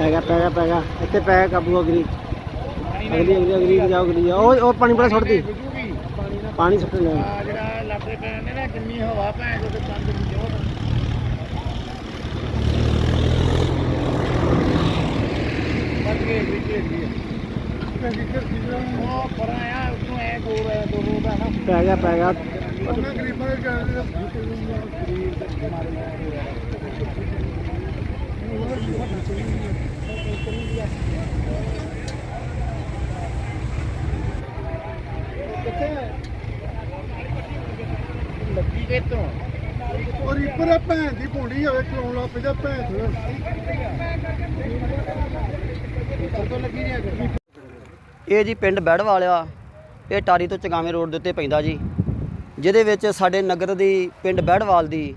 ਗਿਆ ਪੈ ਗਿਆ ਪੈ ਗਿਆ। ਇੱਥੇ ਪੈ ਗਿਆ ਕਾਬੂ ਅਗਰੀ ਅਗਲੀ ਅਗਲੀ ਅਗਲੀ ਜਾਓ ਅਗਲੀ ਜਾਓ। ਉਹ ਉਹ ਪਾਣੀ ਬੜਾ ਛੱਡਦੀ ਪਾਣੀ ਸੁੱਟਣ ਲੈ ਆ ਜਿਹੜਾ ਲੱਭਦੇ ਪਏ ਨੇ ਨਾ ਕਿੰਨੀ ਹਵਾ ਭੈਣ ਜੋ ਤੇ ਕੰਦ ਦੀ ਜੋਰ ਬੱਜ ਗਏ ਵਿੱਚ ਏਰੀਏ ਉਹ ਪਰਾਂ ਆ ਉਦੋਂ ਐ ਦੋ ਐ ਦੋ ਆ ਨਾ। ਪੈ ਗਿਆ ਪੈ ਗਿਆ। ਉਹਨਾਂ ਗਰੀਬਾਂ ਦੇ ਗਰੀਬ ਦੇ ਮਾਰੇ ਲੱਗੀ ਕੇ ਔਰ ਇੱਪਰ ਭੈਣ ਦੀ ਭੁੰਡੀ ਹੋਵੇ ਚਲਾਉਣ ਲੱਗ ਪੈਂਦਾ ਭੈਣ ਤੋਂ। ਲੱਗੀ ਨਹੀਂ ਆ ਇਹ ਜੀ ਪਿੰਡ ਬੈੜ ਵਾਲਿਆ, ਇਹ ਟਾਰੀ ਤੋਂ ਚਗਾਵੇਂ ਰੋਡ ਦੇ ਉੱਤੇ ਪੈਂਦਾ ਜੀ, ਜਿਹਦੇ ਵਿੱਚ ਸਾਡੇ ਨਗਰ ਦੀ ਪਿੰਡ ਬੈੜਵਾਲ ਦੀ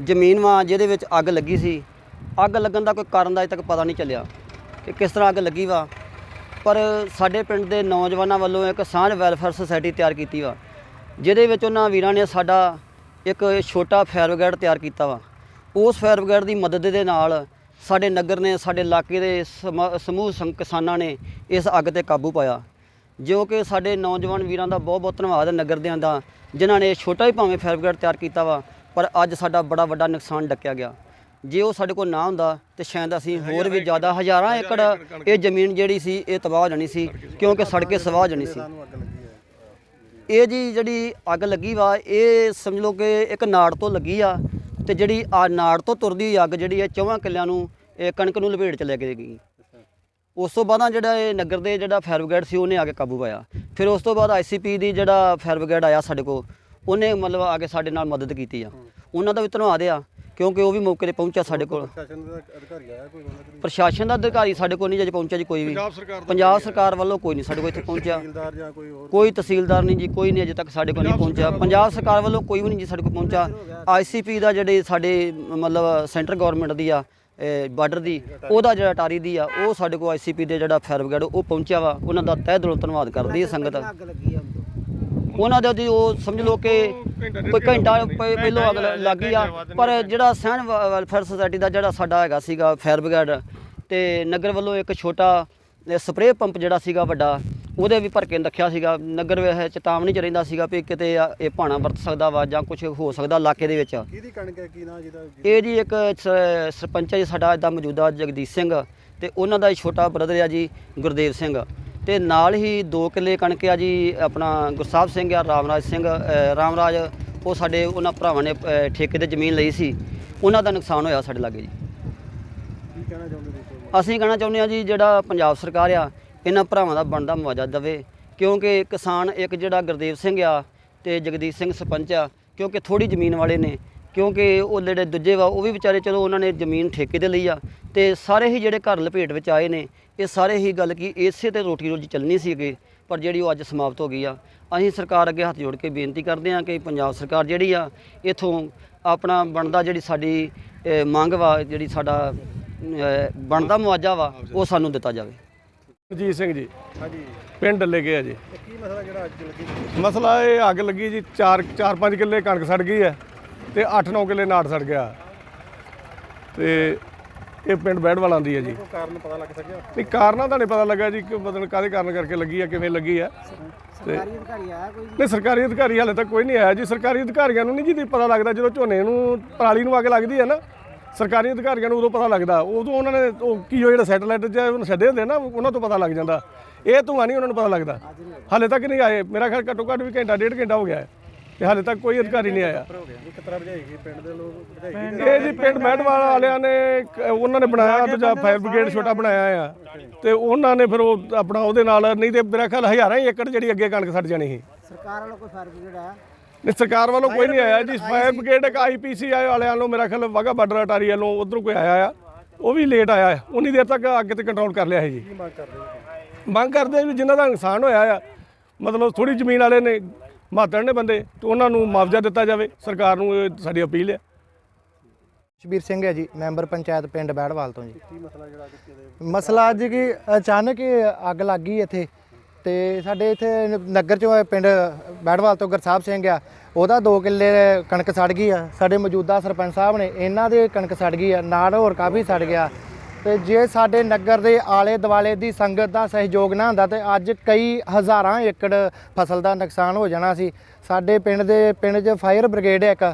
ਜ਼ਮੀਨ ਵਾ, ਜਿਹਦੇ ਵਿੱਚ ਅੱਗ ਲੱਗੀ ਸੀ। ਅੱਗ ਲੱਗਣ ਦਾ ਕੋਈ ਕਾਰਨ ਦਾ ਅਜੇ ਤੱਕ ਪਤਾ ਨਹੀਂ ਚੱਲਿਆ ਕਿ ਕਿਸ ਤਰ੍ਹਾਂ ਅੱਗ ਲੱਗੀ ਵਾ। ਪਰ ਸਾਡੇ ਪਿੰਡ ਦੇ ਨੌਜਵਾਨਾਂ ਵੱਲੋਂ ਇੱਕ ਸਾਂਝ ਵੈਲਫੇਅਰ ਸੁਸਾਇਟੀ ਤਿਆਰ ਕੀਤੀ ਵਾ, ਜਿਹਦੇ ਵਿੱਚ ਉਹਨਾਂ ਵੀਰਾਂ ਨੇ ਸਾਡਾ ਇੱਕ ਛੋਟਾ ਫਾਇਰ ਬ੍ਰਿਗੇਡ ਤਿਆਰ ਕੀਤਾ ਵਾ। ਉਸ ਫਾਇਰ ਬ੍ਰਿਗੇਡ ਦੀ ਮਦਦ ਦੇ ਨਾਲ ਸਾਡੇ ਨਗਰ ਨੇ, ਸਾਡੇ ਇਲਾਕੇ ਦੇ ਸਮਾ- ਸਮੂਹ ਸੰ- ਕਿਸਾਨਾਂ ਨੇ ਇਸ ਅੱਗ ਤੇ ਕਾਬੂ ਪਾਇਆ, ਜੋ ਕਿ ਸਾਡੇ ਨੌਜਵਾਨ ਵੀਰਾਂ ਦਾ ਬਹੁਤ ਬਹੁਤ ਧੰਨਵਾਦ ਹੈ ਨਗਰ ਦਿਆਂ ਦਾ, ਜਿਨ੍ਹਾਂ ਨੇ ਛੋਟਾ ਹੀ ਭਾਵੇਂ ਫਾਇਰ ਬ੍ਰਿਗੇਡ ਤਿਆਰ ਕੀਤਾ ਵਾ, ਪਰ ਅੱਜ ਸਾਡਾ ਬੜਾ ਵੱਡਾ ਨੁਕਸਾਨ ਡੱਕਿਆ ਗਿਆ। ਜੇ ਉਹ ਸਾਡੇ ਕੋਲ ਨਾ ਹੁੰਦਾ ਤੇ ਸ਼ਾਇਦ ਅਸੀਂ ਹੋਰ ਵੀ ਜ਼ਿਆਦਾ ਹਜ਼ਾਰਾਂ ਏਕੜ ਇਹ ਜ਼ਮੀਨ ਜਿਹੜੀ ਸੀ ਇਹ ਤਬਾਹ ਹੋ ਜਾਣੀ ਸੀ ਕਿਉਂਕਿ ਸੜ ਕੇ ਸਵਾਹ ਜਾਣੀ ਸੀ। ਇਹ ਜੀ ਜਿਹੜੀ ਅੱਗ ਲੱਗੀ ਵਾ ਇਹ ਸਮਝ ਲਓ ਕਿ ਇੱਕ ਨਾੜ ਤੋਂ ਲੱਗੀ ਆ ਤੇ ਜਿਹੜੀ ਆ ਨਾੜ ਤੋਂ ਤੁਰਦੀ ਅੱਗ ਜਿਹੜੀ ਹੈ ਚੌਵਾਂ ਕਿੱਲਿਆਂ ਨੂੰ ਇਹ ਕਣਕ ਨੂੰ ਲਪੇਟ ਚ ਲੈ ਕੇ ਗਈ। ਉਸ ਤੋਂ ਬਾਅਦ ਜਿਹੜਾ ਇਹ ਨਗਰ ਦੇ ਜਿਹੜਾ ਫਾਇਰ ਬ੍ਰਿਗੇਡ ਸੀ ਉਹਨੇ ਆ ਕੇ ਕਾਬੂ ਪਾਇਆ। ਫਿਰ ਉਸ ਤੋਂ ਬਾਅਦ ਆਈਸੀਪੀ ਦੀ ਜਿਹੜਾ ਫਾਇਰ ਬ੍ਰਿਗੇਡ ਆਇਆ ਸਾਡੇ ਕੋਲ ਉਹਨੇ ਮਤਲਬ ਆ ਕੇ ਸਾਡੇ ਨਾਲ ਮਦਦ ਕੀਤੀ ਆ। ਉਹਨਾਂ ਦਾ ਵੀ ਧੰਨਵਾਦ ਆ। ਕਿਉਂਕਿ ਉਹ ਵੀ ਮੌਕੇ ਤੇ ਪਹੁੰਚਿਆ ਸਾਡੇ ਕੋਲ। ਪ੍ਰਸ਼ਾਸਨ ਦਾ ਅਧਿਕਾਰੀ ਆਇਆ ਕੋਈ ਉਹਨਾਂ ਕੋਲ ਪ੍ਰਸ਼ਾਸਨ ਦਾ ਅਧਿਕਾਰੀ ਸਾਡੇ ਕੋਲ ਨਹੀਂ ਜੇ ਪਹੁੰਚਿਆ ਜੀ ਕੋਈ ਵੀ। ਪੰਜਾਬ ਸਰਕਾਰ ਦਾ ਪੰਜਾਬ ਸਰਕਾਰ ਵੱਲੋਂ ਕੋਈ ਨਹੀਂ ਸਾਡੇ ਕੋਲ ਇੱਥੇ ਪਹੁੰਚਿਆ। ਤਹਿਸੀਲਦਾਰ ਜਾਂ ਕੋਈ ਹੋਰ? ਕੋਈ ਤਹਿਸੀਲਦਾਰ ਨਹੀਂ ਜੀ ਕੋਈ ਨਹੀਂ ਅਜੇ ਤੱਕ ਸਾਡੇ ਕੋਲ ਨਹੀਂ ਪਹੁੰਚਿਆ। ਪੰਜਾਬ ਸਰਕਾਰ ਵੱਲੋਂ ਕੋਈ ਵੀ ਨਹੀਂ ਜੀ ਸਾਡੇ ਕੋਲ ਪਹੁੰਚਾ ਆਈਸੀਪੀ ਦਾ ਜਿਹੜੇ ਸਾਡੇ ਮਤਲਬ ਸੈਂਟਰ ਗਵਰਨਮੈਂਟ ਦੀ ਆ ਬਾਰਡਰ ਦੀ ਉਹਦਾ ਜਿਹੜਾ ਟਾਰੀ ਦੀ ਆ ਉਹ ਸਾਡੇ ਕੋਲ ਆਈਸੀਪੀ ਦੇ ਜਿਹੜਾ ਫਾਇਰ ਬ੍ਰਿਗੇਡ ਉਹ ਪਹੁੰਚਿਆ ਵਾ। ਉਹਨਾਂ ਦਾ ਤਹਿ ਦਿਲੋਂ ਧੰਨਵਾਦ ਕਰਦੀ ਹੈ ਸੰਗਤ। ਉਹਨਾਂ ਦੇ ਉਹ ਸਮਝ ਲਓ ਕਿ ਕੋਈ ਘੰਟਾ ਪ- ਪਹਿਲੋਂ ਅੱਗ ਲ- ਲੱਗ ਗਈ ਆ। ਪਰ ਜਿਹੜਾ ਸਹਿਣ ਵੈਲਫੇਅਰ ਸੁਸਾਇਟੀ ਦਾ ਜਿਹੜਾ ਸਾਡਾ ਹੈਗਾ ਸੀਗਾ ਫਾਇਰ ਬ੍ਰਿਗੇਡ ਤੇ ਨਗਰ ਵੱਲੋਂ ਇੱਕ ਛੋਟਾ ਸਪਰੇਅ ਪੰਪ ਜਿਹੜਾ ਸੀਗਾ ਵੱਡਾ ਉਹਦੇ ਵੀ ਭਰ ਕੇ ਰੱਖਿਆ ਸੀਗਾ। ਨਗਰ ਵਿੱਚ ਚੇਤਾਵਨੀ ਚ ਰਹਿੰਦਾ ਸੀਗਾ ਵੀ ਕਿਤੇ ਆ- ਇਹ ਭਾਣਾ ਵਰਤ ਸਕਦਾ ਵਾ ਜਾਂ ਕੁਝ ਹੋ ਸਕਦਾ ਇਲਾਕੇ ਦੇ ਵਿੱਚ। ਕਿਹਦੀ ਕਣਕ ਹੈ? ਕੀ ਨਾ ਜਿਹਦਾ? ਇਹ ਜੀ ਇੱਕ ਸ- ਸਰਪੰਚ ਹੈ ਜੀ ਸਾਡਾ ਇਹਦਾ ਮੌਜੂਦਾ ਜਗਦੀਸ਼ ਸਿੰਘ ਤੇ ਉਹਨਾਂ ਦਾ ਛੋਟਾ ਬ੍ਰਦਰ ਆ ਜੀ ਗੁਰਦੇਵ ਸਿੰਘ। ਤੇ ਨਾਲ ਹੀ 2 ਕਿੱਲੇ ਕਣਕ ਆ ਜੀ ਆਪਣਾ ਗੁਰਸਾਹਿਬ ਸਿੰਘ ਆ ਰਾਮਰਾਜ ਸਿੰਘ ਰਾਮਰਾਜ ਉਹ ਸਾਡੇ ਉਹਨਾਂ ਭਰਾਵਾਂ ਨੇ ਠੇਕੇ ਤੇ ਜ਼ਮੀਨ ਲਈ ਸੀ। ਉਹਨਾਂ ਦਾ ਨੁਕਸਾਨ ਹੋਇਆ ਸਾਡੇ ਲਾਗੇ ਜੀ। ਕੀ ਕਹਿਣਾ ਚਾਹੁੰਦੇ ਤੁਸੀਂ? ਅਸੀਂ ਕਹਿਣਾ ਚਾਹੁੰਦੇ ਹਾਂ ਜੀ ਜਿਹੜਾ ਪੰਜਾਬ ਸਰਕਾਰ ਆ ਇਹਨਾਂ ਭਰਾਵਾਂ ਦਾ ਬਣਦਾ ਮੁਆਵਜ਼ਾ ਦੇਵੇ। ਕਿਉਂਕਿ ਕਿਸਾਨ ਇੱਕ ਜਿਹੜਾ ਗੁਰਦੇਵ ਸਿੰਘ ਆ ਤੇ ਜਗਦੀਸ਼ ਸਿੰਘ ਸਰਪੰਚ ਆ ਕਿਉਂਕਿ ਥੋੜੀ ਜ਼ਮੀਨ ਵਾਲੇ ਨੇ ਕਿਉਂਕਿ ਉਹ ਜਿਹੜੇ ਦੂਜੇ ਵਾ ਉਹ ਵੀ ਵਿਚਾਰੇ ਚਲੋ ਉਹਨਾਂ ਨੇ ਜ਼ਮੀਨ ਠੇਕੇ ਤੇ ਲਈ ਆ ਤੇ ਸਾਰੇ ਹੀ ਜਿਹੜੇ ਘਰ ਲਪੇਟ ਵਿੱਚ ਆਏ ਨੇ ਇਹ ਸਾਰੇ ਹੀ ਗੱਲ ਕੀ ਇਸੇ ਤੇ ਰੋਟੀ ਰੋਜੀ ਚੱਲਣੀ ਸੀਗੀ ਪਰ ਜਿਹੜੀ ਉਹ ਅੱਜ ਸਮਾਪਤ ਹੋ ਗਈ ਆ ਅਸੀਂ ਸਰਕਾਰ ਅੱਗੇ ਹੱਥ ਜੋੜ ਕੇ ਬੇਨਤੀ ਕਰਦੇ ਹਾਂ ਕਿ ਪੰਜਾਬ ਸਰਕਾਰ ਜਿਹੜੀ ਆ ਇਥੋਂ ਆਪਣਾ ਬਣਦਾ ਜਿਹੜੀ ਸਾਡੀ ਮੰਗ ਵਾ ਜਿਹੜੀ ਸਾਡਾ ਬਣਦਾ ਮੁਆਵਜ਼ਾ ਵਾ ਉਹ ਸਾਨੂੰ ਦਿੱਤਾ ਜਾਵੇ। ਜੀਤ ਸਿੰਘ ਜੀ ਹਾਂਜੀ। ਪਿੰਡ ਡੱਲੇ ਗਿਆ ਜੀ। ਕੀ ਮਸਲਾ ਜਿਹੜਾ ਅੱਜ ਲੱਗੀ? ਮਸਲਾ ਇਹ ਅੱਗ ਲੱਗੀ ਜੀ 4 4-5 ਕਿੱਲੇ ਕਣਕ ਸੜ ਗਈ ਹੈ। ਤੇ 8-9 ਕਿੱਲੇ ਨਾੜ ਸੜ ਗਿਆ। ਤੇ ਇਹ ਪਿੰਡ ਬੈੜਵਾਲਾਂ ਦੀ ਹੈ ਜੀ। ਕੋਈ ਕਾਰਨ ਪਤਾ ਲੱਗ ਸਕਿਆ? ਨਹੀਂ ਕਾਰਨਾਂ ਦਾ ਨਹੀਂ ਪਤਾ ਲੱਗਾ ਜੀ ਕਿ ਮਤਲਬ ਕਾਹਦੇ ਕਾਰਨ ਕਰਕੇ ਲੱਗੀ ਹੈ ਕਿਵੇਂ ਲੱਗੀ ਹੈ ਸਰਕਾਰੀ ਅਧਿਕਾਰੀ ਆਇਆ ਕੋਈ ਨਹੀਂ ਸਰਕਾਰੀ ਅਧਿਕਾਰੀ ਹਾਲੇ ਤੱਕ ਕੋਈ ਨਹੀਂ ਆਇਆ ਜੀ। ਸਰਕਾਰੀ ਅਧਿਕਾਰੀਆਂ ਨੂੰ ਨਹੀਂ ਜੀ ਪਤਾ ਲੱਗਦਾ ਜਦੋਂ ਝੋਨੇ ਨੂੰ ਪਰਾਲੀ ਨੂੰ ਅੱਗ ਲੱਗਦੀ ਹੈ ਨਾ ਸਰਕਾਰੀ ਅਧਿਕਾਰੀਆਂ ਨੂੰ ਉਦੋਂ ਪਤਾ ਲੱਗਦਾ। ਉਦੋਂ ਉਹਨਾਂ ਨੇ ਉਹ ਕੀ ਉਹ ਜਿਹੜਾ ਸੈਟਲਾਈਟ ਜਾਂ ਉਹਨੂੰ ਛੱਡੇ ਹੁੰਦੇ ਨਾ ਉਹਨਾਂ ਤੋਂ ਪਤਾ ਲੱਗ ਜਾਂਦਾ। ਇਹ ਧੂੰਆਂ ਨਹੀਂ ਉਹਨਾਂ ਨੂੰ ਪਤਾ ਲੱਗਦਾ। ਹਾਲੇ ਤੱਕ ਨਹੀਂ ਆਏ। ਮੇਰਾ ਖਿਆਲ ਘੱਟੋ ਘੱਟ ਵੀ ਘੰਟਾ ਡੇਢ ਘੰਟਾ ਹੋ ਗਿਆ ਹੈ। ਤੇ ਹਾਲੇ ਤੱਕ ਕੋਈ ਅਧਿਕਾਰੀ ਨਹੀਂ ਆਇਆ। ਇੱਕ ਤਰ੍ਹਾਂ ਪਿੰਡ ਦੇ ਲੋਕ ਇਹ ਜੀ ਪਿੰਡ ਮਹਿਡਵਾਲ ਵਾਲਿਆਂ ਨੇ ਇੱਕ ਉਹਨਾਂ ਨੇ ਬਣਾਇਆ ਦੂਜਾ ਫਾਇਰ ਬ੍ਰਿਗੇਡ ਛੋਟਾ ਬਣਾਇਆ ਆ। ਤੇ ਉਹਨਾਂ ਨੇ ਫਿਰ ਉਹ ਆਪਣਾ ਉਹਦੇ ਨਾਲ ਨਹੀਂ ਤੇ ਮੇਰਾ ਖਿਆਲ ਹਜ਼ਾਰਾਂ ਹੀ ਏਕੜ ਜਿਹੜੀ ਅੱਗੇ ਕਣਕ ਸੜ ਜਾਣੀ ਸੀ। ਸਰਕਾਰ ਵੱਲੋਂ ਕੋਈ ਫਾਇਰ ਬ੍ਰਿਗੇਡ ਆਇਆ? ਨਹੀਂ ਸਰਕਾਰ ਵੱਲੋਂ ਕੋਈ ਨਹੀਂ ਆਇਆ ਜੀ। ਫਾਇਰ ਬ੍ਰਿਗੇਡ ਇੱਕ ਆਈਪੀਸੀ ਵਾਲਿਆਂ ਨੂੰ ਮੇਰਾ ਖਿਆਲ ਵਾਗਾ ਬਾਰਡਰ ਅਟਾਰੀ ਵੱਲੋਂ ਉਧਰੋਂ ਕੋਈ ਆਇਆ ਆ। ਉਹ ਵੀ ਲੇਟ ਆਇਆ। ਹੈ ਉਨੀ ਦੇਰ ਤੱਕ ਅੱਗੇ ਤੇ ਕੰਟਰੋਲ ਕਰ ਲਿਆ ਹੈ ਜੀ। ਮੰਗ ਕਰਦੇ ਹੋ? ਮੰਗ ਕਰਦੇ ਆ ਵੀ ਜਿਨ੍ਹਾਂ ਦਾ ਨੁਕਸਾਨ ਹੋਇਆ ਆ ਮਤਲਬ ਥੋੜੀ ਜ਼ਮੀਨ ਵਾਲੇ ਨੇ ਮਾਤੜ ਨੇ ਬੰਦੇ, ਤੇ ਉਹਨਾਂ ਨੂੰ ਮੁਆਵਜ਼ਾ ਦਿੱਤਾ ਜਾਵੇ, ਸਰਕਾਰ ਨੂੰ ਇਹ ਸਾਡੀ ਅਪੀਲ ਹੈ। ਸ਼ਬੀਰ ਸਿੰਘ ਹੈ ਜੀ, ਮੈਂਬਰ ਪੰਚਾਇਤ ਪਿੰਡ ਬੈੜਵਾਲ ਤੋਂ ਜੀ। ਮਸਲਾ ਅੱਜ ਕਿ, ਅਚਾਨਕ ਅੱਗ ਲੱਗ ਗਈ ਇੱਥੇ, ਤੇ ਸਾਡੇ ਇੱਥੇ ਨਗਰ ਚੋਂ ਪਿੰਡ ਬੈੜਵਾਲ ਤੋਂ ਗੁਰਸਾਹਿਬ ਸਿੰਘ ਆ, ਉਹਦਾ 2 ਕਿੱਲੇ ਕਣਕ ਸੜ ਗਈ ਆ। ਸਾਡੇ ਮੌਜੂਦਾ ਸਰਪੰਚ ਸਾਹਿਬ ਨੇ, ਇਹਨਾਂ ਦੇ ਕਣਕ ਸੜ ਗਈ ਆ, ਨਾਲ ਹੋਰ ਕਾਫੀ ਸੜ ਗਿਆ। ਤੇ ਜੇ ਸਾਡੇ ਨਗਰ ਦੇ ਆਲੇ ਦੁਆਲੇ ਦੀ ਸੰਗਤ ਦਾ ਸਹਿਯੋਗ ਨਾ ਹੁੰਦਾ ਤੇ ਅੱਜ ਕਈ ਹਜ਼ਾਰਾਂ ਏਕੜ ਫਸਲ ਦਾ ਨੁਕਸਾਨ ਹੋ ਜਾਣਾ ਸੀ। ਸਾਡੇ ਪਿੰਡ ਦੇ ਪਿੰਡ 'ਚ ਫਾਇਰ ਬ੍ਰਿਗੇਡ ਹੈ ਇੱਕ,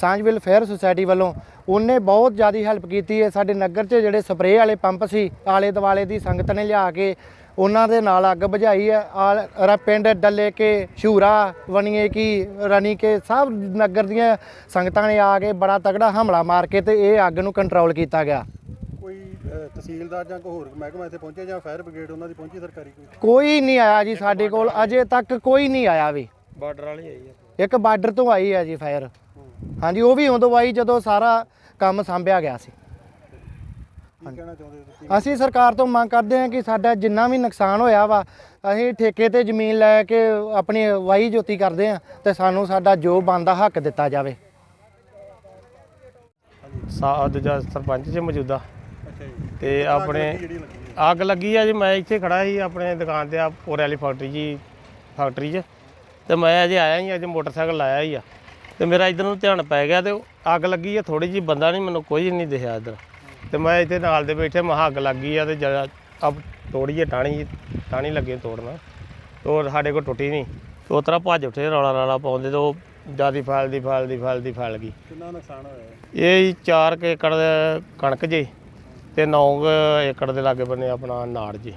ਸਾਂਝਵਿਲ ਫੇਅਰ ਸੁਸਾਇਟੀ ਵੱਲੋਂ। ਉਹਨੇ ਬਹੁਤ ਜ਼ਿਆਦਾ ਹੈਲਪ ਕੀਤੀ ਹੈ। ਸਾਡੇ ਨਗਰ 'ਚ ਜਿਹੜੇ ਸਪਰੇਅ ਵਾਲੇ ਪੰਪ ਸੀ, ਆਲੇ ਦੁਆਲੇ ਦੀ ਸੰਗਤ ਨੇ ਲਿਆ ਕੇ ਉਹਨਾਂ ਦੇ ਨਾਲ ਅੱਗ ਬੁਝਾਈ ਹੈ। ਆਲ ਪਿੰਡ ਡੱਲੇ ਕੇ ਸ਼ੂਰਾ ਵਣੀਏ ਕੀ, ਰਣੀ ਕੇ ਸਭ ਨਗਰ ਦੀਆਂ ਸੰਗਤਾਂ ਨੇ ਆ ਕੇ ਬੜਾ ਤਗੜਾ ਹਮਲਾ ਮਾਰ ਕੇ ਤੇ ਇਹ ਅੱਗ ਨੂੰ ਕੰਟਰੋਲ ਕੀਤਾ ਗਿਆ। ਤਹਿਸੀਲਦਾਰ ਜਾਂ ਕੋਈ ਹੋਰ ਮਹਿਕਮਾ ਇੱਥੇ ਪਹੁੰਚਿਆ ਜਾਂ ਫਾਇਰ ਬ੍ਰਿਗੇਡ ਉਹਨਾਂ ਦੀ ਪਹੁੰਚੀ ਸਰਕਾਰੀ ਕੋਈ? ਕੋਈ ਨਹੀਂ ਆਇਆ ਜੀ ਸਾਡੇ ਕੋਲ ਅਜੇ ਤੱਕ ਕੋਈ ਨਹੀਂ ਆਇਆ ਵੀ। ਬਾਰਡਰ ਵਾਲੀ ਆਈ ਹੈ। ਇੱਕ ਬਾਰਡਰ ਤੋਂ ਆਈ ਹੈ ਜੀ ਫਾਇਰ। ਹਾਂਜੀ ਉਹ ਵੀ ਉਦੋਂ ਆਈ ਜਦੋਂ ਸਾਰਾ ਕੰਮ ਸੰਭਿਆ ਗਿਆ ਸੀ। ਕੀ ਕਹਿਣਾ ਚਾਹੁੰਦੇ ਹੋ ਤੁਸੀਂ? ਅਸੀਂ ਸਰਕਾਰ ਤੋਂ ਮੰਗ ਕਰਦੇ ਹਾਂ ਕਿ ਸਾਡਾ ਜਿੰਨਾ ਵੀ ਨੁਕਸਾਨ ਹੋਇਆ ਵਾ ਅਸੀਂ ਠੇਕੇ ਤੇ ਜ਼ਮੀਨ ਲੈ ਕੇ ਆਪਣੀ ਵਾਈ ਜੋਤੀ ਕਰਦੇ ਹਾਂ ਤੇ ਸਾਨੂੰ ਸਾਡਾ ਜੋ ਬਣਦਾ ਹੱਕ ਦਿੱਤਾ ਜਾਵੇ। ਸਾ ਦੂਜਾ ਸਰਪੰਚ ਜੀ ਮੌਜੂਦਾ। ਜੀ ਤੇ ਆਪਣੇ ਅੱਗ ਲੱਗੀ ਆ ਜੀ ਮੈਂ ਇੱਥੇ ਖੜਾ ਸੀ ਆਪਣੇ ਦੁਕਾਨ ਤੇ ਆ ਪੋਰੇ ਵਾਲੀ ਫੈਕਟਰੀ ਜੀ ਫੈਕਟਰੀ 'ਚ। ਤੇ ਮੈਂ ਅਜੇ ਆਇਆ ਹੀ ਅੱਜ ਮੋਟਰਸਾਈਕਲ ਲਾਇਆ ਹੀ ਆ। ਤੇ ਮੇਰਾ ਇਧਰ ਨੂੰ ਧਿਆਨ ਪੈ ਗਿਆ ਤੇ ਅੱਗ ਲੱਗੀ ਆ ਥੋੜੀ ਜੀ ਬੰਦਾ ਨਹੀਂ ਮੈਨੂੰ ਕੋਈ ਨਹੀਂ ਦਿਖਿਆ ਇੱਧਰ। ਤੇ ਮੈਂ ਇੱਥੇ ਨਾਲ ਦੇ ਬੈਠੇ ਮਹਾ ਅੱਗ ਲੱਗੀ ਆ ਤੇ ਜਰਾ ਅਬ ਤੋੜੀਏ ਟਾਣੀ ਟਾਣੀ ਲੱਗੇ ਤੋੜਨਾ। ਤੇ ਉਹ ਸਾਡੇ ਕੋਲ ਟੁੱਟੀ ਨਹੀਂ ਤੇ ਉਸ ਤਰ੍ਹਾਂ ਭੱਜ ਉੱਠੇ ਰੌਲਾ ਰੌਲਾ ਪਾਉਂਦੇ ਤੇ ਉਹ ਜਿਆਦੀ ਫੈਲਦੀ ਫੈਲਦੀ ਫੈਲਦੀ ਫੈਲ ਗਈ। ਕਿੰਨਾ ਨੁਕਸਾਨ ਹੋਇਆ? ਇਹ ਜੀ 4 ਏਕੜ ਕਣਕ ਜੀ। ਤੇ 9 ਏਕੜ ਦੇ ਲਾਗੇ ਬੰਨੇ ਆਪਣਾ ਨਾੜ ਜੀ।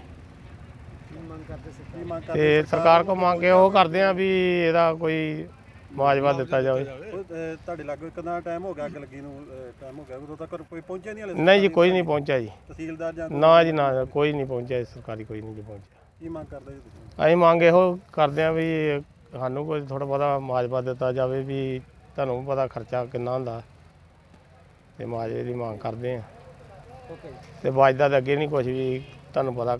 ਤੇ ਸਰਕਾਰ ਕੋ ਮੰਗ ਕੇ ਉਹ ਕਰਦੇ ਆ ਵੀ ਇਹਦਾ ਕੋਈ ਮੁਆਵਜ਼ਾ ਦਿੱਤਾ ਜਾਵੇ। ਤੁਹਾਡੇ ਲਾਗੇ ਕਿੰਨਾ ਟਾਈਮ ਹੋ ਗਿਆ ਅੱਗ ਲੱਗੀ ਨੂੰ ਟਾਈਮ ਹੋ ਗਿਆ? ਉਦੋਂ ਤੱਕ ਕੋਈ ਪਹੁੰਚਿਆ ਨਹੀਂ ਹਲੇ ਨਹੀਂ ਜੀ ਕੋਈ ਨਹੀਂ ਪਹੁੰਚਿਆ ਜੀ। ਤਹਿਸੀਲਦਾਰ ਜਾਂ ਨਾ ਜੀ ਨਾ ਕੋਈ ਨਹੀਂ ਪਹੁੰਚਿਆ ਸਰਕਾਰੀ ਕੋਈ ਨਹੀਂ ਜੀ ਪਹੁੰਚਿਆ। ਕੀ ਮੰਗ ਕਰਦੇ ਜੀ ਤੁਸੀਂ? ਅਸੀਂ ਮੰਗ ਇਹੋ ਕਰਦੇ ਆ ਵੀ ਸਾਨੂੰ ਕੋਈ ਥੋੜਾ ਬਹੁਤਾ ਮੁਆਵਜ਼ਾ ਦਿੱਤਾ ਜਾਵੇ ਵੀ ਤੁਹਾਨੂੰ ਪਤਾ ਖਰਚਾ ਕਿੰਨਾ ਹੁੰਦਾ। ਤੇ ਮੁਆਵਜ਼ੇ ਦੀ ਮੰਗ ਕਰਦੇ ਆ। ਤੇ ਵਾਜਦਾ ਤਾਂ ਅੱਗੇ ਨਹੀਂ ਕੁਝ ਵੀ ਤੁਹਾਨੂੰ ਪਤਾ